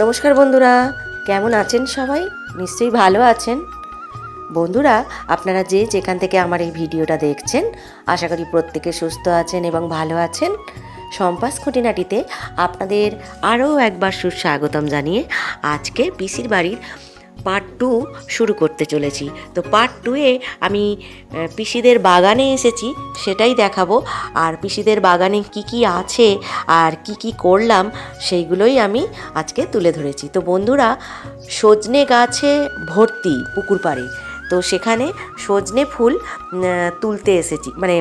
নমস্কার বন্ধুরা, কেমন আছেন সবাই? নিশ্চয়ই ভালো আছেন। বন্ধুরা, আপনারা যে যেখান থেকে আমার এই ভিডিওটা দেখছেন, আশা করি প্রত্যেকে সুস্থ আছেন এবং ভালো আছেন। সম্পাস খুঁটিনাটিতে আপনাদের আরও একবার সুস্বাগতম জানিয়ে আজকে পিসির বাড়ির পার্ট টু শুরু করতে চলেছি। তো পার্ট টুয়ে আমি পিসিদের বাগানে এসেছি, সেটাই দেখাবো। আর পিসিদের বাগানে কি কি আছে আর কি কি করলাম, সেইগুলোই আমি আজকে তুলে ধরেছি। তো বন্ধুরা, সজনে গাছে ভর্তি পুকুর পাড়ে। তো সেখানে সজনে ফুল তুলতে এসেছি মানে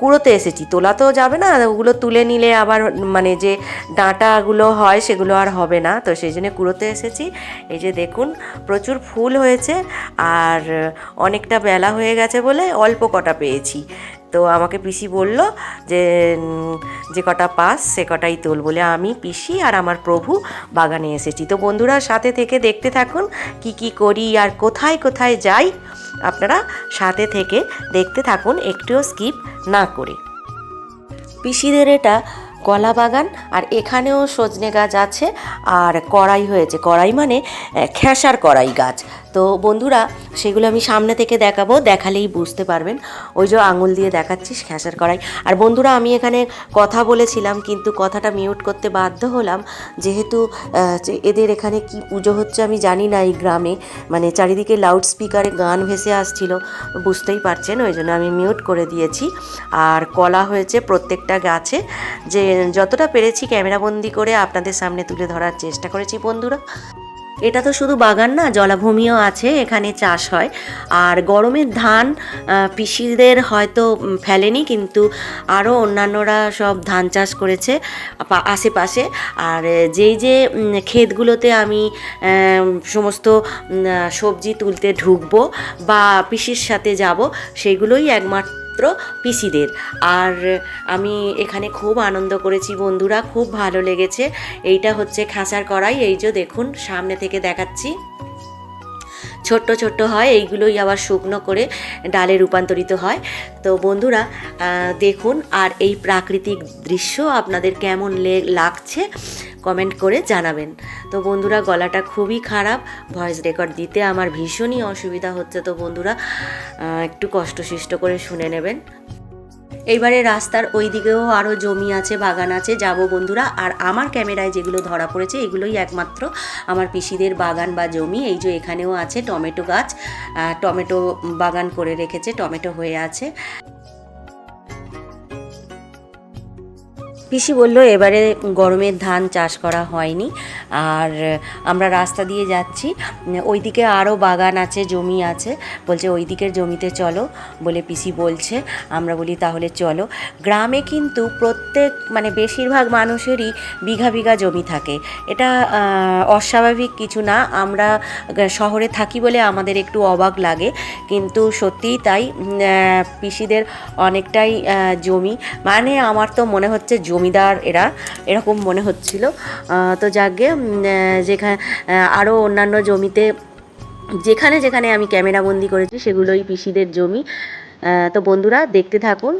কুড়োতে এসেছি। তোলা তো যাবে না, ওগুলো তুলে নিলে আবার মানে যে ডাঁটাগুলো হয় সেগুলো আর হবে না। তো সেই জন্য কুড়োতে এসেছি। এই যে দেখুন, প্রচুর ফুল হয়েছে, আর অনেকটা বেলা হয়ে গেছে বলে অল্প কটা পেয়েছি। তো আমাকে পিসি বলল যে যে কটা পাস, সে কটাই তোল বলে আমি পিসি আর আমার প্রভু বাগানে এসেছি। তো বন্ধুরা, সাথে থেকে দেখতে থাকুন কি কি করি আর কোথায় কোথায় যাই। আপনারা সাথে থেকে দেখতে থাকুন, একটুও স্কিপ না করে। পিসিদের এটা কলা বাগান আর এখানেও সজনে গাছ আছে আর কড়াই হয়েছে। কড়াই মানে খেসার কড়াই গাছ। তো বন্ধুরা, সেগুলো আমি সামনে থেকে দেখাবো, দেখালেই বুঝতে পারবেন। ওই যে আঙুল দিয়ে দেখাচ্ছিস খেসার কড়াই। আর বন্ধুরা, আমি এখানে কথা বলেছিলাম, কিন্তু কথাটা মিউট করতে বাধ্য হলাম। যেহেতু এদের এখানে কি পুজো হচ্ছে আমি জানি না এই গ্রামে। মানে চারিদিকে লাউড স্পিকারে গান ভেসে আসছিল, বুঝতেই পারছেন, ওই জন্য আমি মিউট করে দিয়েছি। আর কলা হয়েছে প্রত্যেকটা গাছে। যে যতটা পেরেছি, ক্যামেরাবন্দি করে আপনাদের সামনে তুলে ধরার চেষ্টা করেছি বন্ধুরা। এটা তো শুধু বাগান না, জলাভূমিও আছে, এখানে চাষ হয়। আর গরমের ধান পিসিদের হয়তো ফেলেনি, কিন্তু আরও অন্যান্যরা সব ধান চাষ করেছে আশেপাশে। আর যেই যে ক্ষেতগুলোতে আমি সমস্ত সবজি তুলতে ঢুকবো বা পিসির সাথে যাব, সেগুলোই একমাত্র পিসিদের। আর আমি এখানে খুব আনন্দ করেছি বন্ধুরা, খুব ভালো লেগেছে। এইটা হচ্ছে খাঁচার কড়াই, এই যে দেখুন, সামনে থেকে দেখাচ্ছি। ছোট্ট ছোট্ট হয়, এইগুলোই আবার শুকনো করে ডালে রূপান্তরিত হয়। তো বন্ধুরা দেখুন, আর এই প্রাকৃতিক দৃশ্য আপনাদের কেমন লাগছে? কমেন্ট করে জানাবেন। তো বন্ধুরা, গলাটা খুবই খারাপ, ভয়েস রেকর্ড দিতে আমার ভীষণই অসুবিধা হচ্ছে। তো বন্ধুরা একটু কষ্টসিষ্ট করে শুনে নেবেন। এইবারে রাস্তার ওই দিকেও আরও জমি আছে, বাগান আছে। যাব বন্ধুরা, আর আমার ক্যামেরায় যেগুলো ধরা পড়েছে, এগুলোই একমাত্র আমার পিসিদের বাগান বা জমি। এই যে এখানেও আছে টমেটো গাছ টমেটো বাগান করে রেখেছে, টমেটো হয়ে আছে। পিসি বলল, এবারে গরমের ধান চাষ করা হয়নি, আর আমরা রাস্তা দিয়ে যাচ্ছি। ওইদিকে আরও বাগান আছে, জমি আছে। বলছে ওই দিকের জমিতে চলো। বলে পিসি বলছে, আমরা বলি, তাহলে চলো। গ্রামে কিন্তু প্রত্যেক মানে বেশিরভাগ মানুষেরই বিঘা বিঘা জমি থাকে। এটা অস্বাভাবিক কিছু না। আমরা শহরে থাকি বলে আমাদের একটু অবাক লাগে, কিন্তু সত্যিই তাই পিসিদের অনেকটাই জমি। মানে আমার তো মনে হচ্ছে জমিদার এরা এরকম মনে হচ্ছিল। তো যাকে যেখানে আরও অন্যান্য জমিতে, যেখানে যেখানে আমি ক্যামেরাবন্দি করেছি সেগুলোই পিসিদের জমি। তো বন্ধুরা দেখতে থাকুন।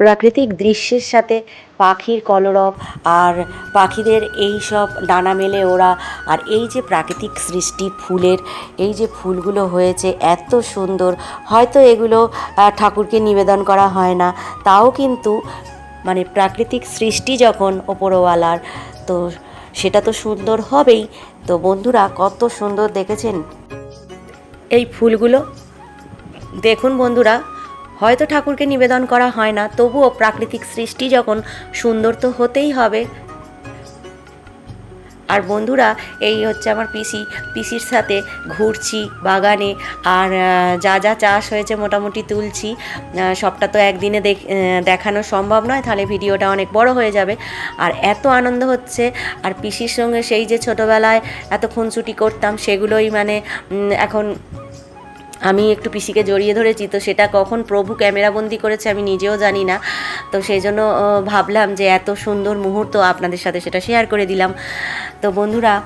প্রাকৃতিক দৃশ্যের সাথে পাখির কলরব আর পাখিদের এই সব ডানা মেলে ওরা। আর এই যে প্রাকৃতিক সৃষ্টি ফুলের, এই যে ফুলগুলো হয়েছে এত সুন্দর। হয়তো এগুলো ঠাকুরকে নিবেদন করা হয় না। তাও কিন্তু মানে প্রাকৃতিক সৃষ্টি যখন ওপরওয়ালার, তো সেটা তো সুন্দর হবেই। তো বন্ধুরা, কত সুন্দর দেখেছেন? এই ফুলগুলো? দেখুন বন্ধুরা হয়তো ঠাকুরকে নিবেদন করা হয় না, তবুও প্রাকৃতিক সৃষ্টি যখন সুন্দর তো হতেই হবে। আর বন্ধুরা, এই হচ্ছে আমার পিসি। পিসির সাথে ঘুরছি বাগানে, আর যা যা চাষ হয়েছে মোটামুটি তুলছি। সবটা তো একদিনে দেখ দেখানো সম্ভব নয়, তাহলে ভিডিওটা অনেক বড় হয়ে যাবে। আর এত আনন্দ হচ্ছে, আর পিসির সঙ্গে সেই যে ছোটোবেলায় এত খুনসুটি করতাম, সেগুলোই মানে এখন আমি একটু পিসিকে জড়িয়ে ধরেছি, তো সেটা কখন প্রভু ক্যামেরাবন্দি করেছে আমি নিজেও জানি না। তো সেই জন্য ভাবলাম যে এত সুন্দর মুহূর্ত আপনাদের সাথে সেটা শেয়ার করে দিলাম। তো বন্ধুরা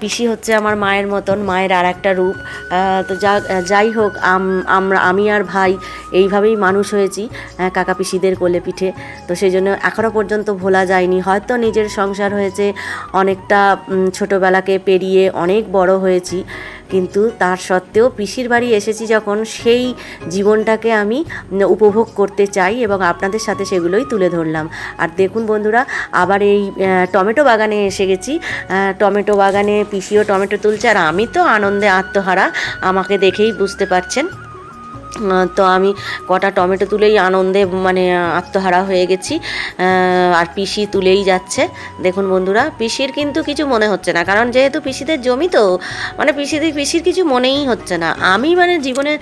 পিসি হচ্ছে আমার মায়ের মতন, মায়ের আর একটা রূপ তো যা যাই হোক, আম- আমরা, আমি আর ভাই এইভাবেই মানুষ হয়েছি কাকা পিসিদের কোলে পিঠে। তো সেই জন্য এখনও পর্যন্ত ভোলা যায়নি। হয়তো নিজের সংসার হয়েছে, অনেকটা ছোটোবেলাকে পেরিয়ে অনেক বড় হয়েছি। কিন্তু তার সত্ত্বেও পিসির বাড়ি এসেছি যখন সেই জীবনটাকে আমি উপভোগ করতে চাই এবং আপনাদের সাথে সেগুলোই তুলে ধরলাম। আর দেখুন বন্ধুরা, আবার এই টমেটো বাগানে এসে গেছি। টমেটো বাগানে পিসিও টমেটো তুলছে আর আমি তো আনন্দে আত্মহারা। আমাকে দেখেই বুঝতে পারছেন। তো আমি কটা টমেটো তুলেই আনন্দে মানে আত্মহারা হয়ে গেছি। আর পিসি তুলেই যাচ্ছে। দেখুন বন্ধুরা, পিসির কিন্তু কিছু মনে হচ্ছে না, কারণ যেহেতু পিসিদের জমি তো মানে পিসিদের, পিসির কিছু মনেই হচ্ছে না। আমি মানে জীবনে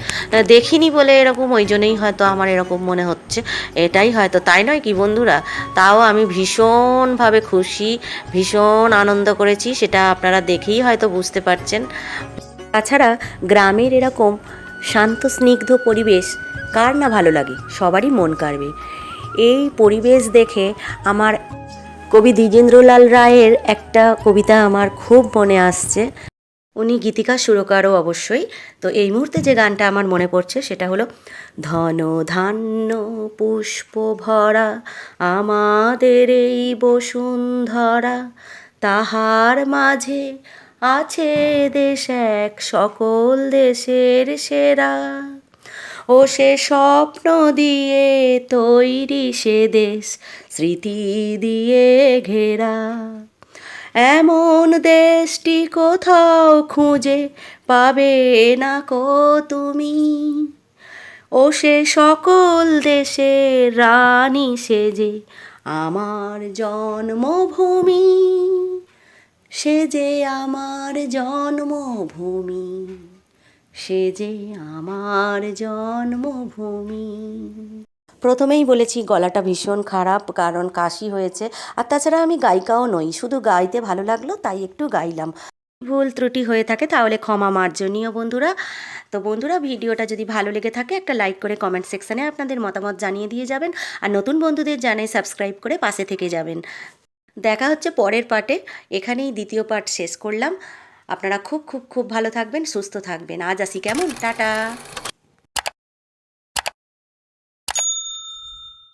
দেখিনি বলে এরকম, ওই জন্যই হয়তো আমার এরকম মনে হচ্ছে। এটাই হয়তো, তাই নয় কি বন্ধুরা? তাও আমি ভীষণভাবে খুশি, ভীষণ আনন্দ করেছি, সেটা আপনারা দেখেই হয়তো বুঝতে পারছেন। তাছাড়া গ্রামের এরকম শান্ত, স্নিগ্ধ পরিবেশ, কার না ভালো লাগে? সবারই মন কাড়বে। এই পরিবেশ দেখে আমার কবি দ্বিজেন্দ্রলাল রায়ের একটা কবিতা আমার খুব মনে আসছে। উনি গীতিকা সুরকারও অবশ্যই। তো এই মুহূর্তে যে গানটা আমার মনে পড়ছে সেটা হলো, ধন ধান্য পুষ্প ভরা আমাদের এই বসুন্ধরা, তাহার মাঝে আছে দেশ এক, সকল দেশের সেরা। ও সে স্বপ্ন দিয়ে তৈরি সে দেশ, স্মৃতি দিয়ে ঘেরা। এমন দেশটি কোথাও খুঁজে পাবে না কো তুমি। ও সে সকল দেশের রানী সেজে আমার জন্মভূমি। সে যে আমার জন্মভূমি, সে যে আমার জন্মভূমি। প্রথমেই বলেছি, গলাটা ভীষণ খারাপ, কারণ কাশি হয়েছে। আর তাছাড়া আমি গায়িকাও নই, শুধু গাইতে ভালো লাগল, তাই একটু গাইলাম। ভুল ত্রুটি হয়ে থাকে, তাহলে ক্ষমা মার্জনীয় বন্ধুরা। তো বন্ধুরা, ভিডিওটা যদি ভালো লেগে থাকে, একটা লাইক করে কমেন্ট সেকশানে আপনাদের মতামত জানিয়ে দিয়ে যাবেন। আর নতুন বন্ধুদের জানাই সাবস্ক্রাইব করে পাশে থেকে যাবেন। দেখা হচ্ছে পরের পার্টে। এখানেই দ্বিতীয় পার্ট শেষ করলাম। আপনারা খুব খুব খুব ভালো থাকবেন, সুস্থ থাকবেন। আজ আসি কেমন? টাটা!